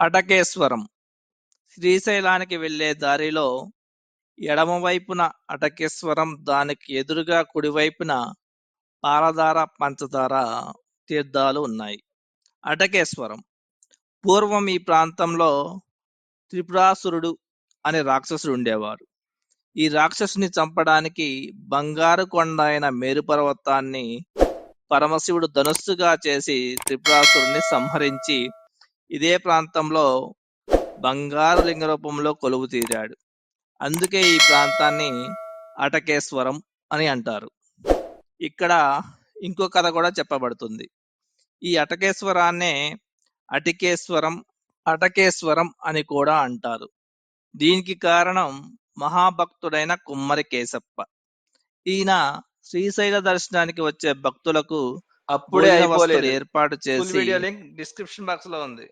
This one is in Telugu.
అటకేశ్వరం. శ్రీశైలానికి వెళ్ళే దారిలో ఎడమవైపున అటకేశ్వరం దానికి ఎదురుగా కుడివైపున పాలధార పంచదార తీర్థాలు ఉన్నాయి. అటకేశ్వరం. పూర్వం ఈ ప్రాంతంలో త్రిపురాసురుడు అనే రాక్షసుడు ఉండేవారు. ఈ రాక్షసుని చంపడానికి బంగారు కొండ అయిన మేరు పర్వతాన్ని పరమశివుడు ధనుస్సుగా చేసి త్రిపురాసురుని సంహరించి ఇదే ప్రాంతంలో బంగారు లింగ రూపంలో కొలువు తీరాడు. అందుకే ఈ ప్రాంతాన్ని అటకేశ్వరం అని అంటారు. ఇక్కడ ఇంకో కథ కూడా చెప్పబడుతుంది. ఈ అటకేశ్వరాన్నే అటికేశ్వరం అటకేశ్వరం అని కూడా అంటారు. దీనికి కారణం మహాభక్తుడైన కుమ్మరి కేశప్ప. ఈయన శ్రీశైల దర్శనానికి వచ్చే భక్తులకు అప్పుడే అయిపోలేదు. ఏర్పాటు చేసి వీడియో లింక్ డిస్క్రిప్షన్ బాక్స్లో ఉంది.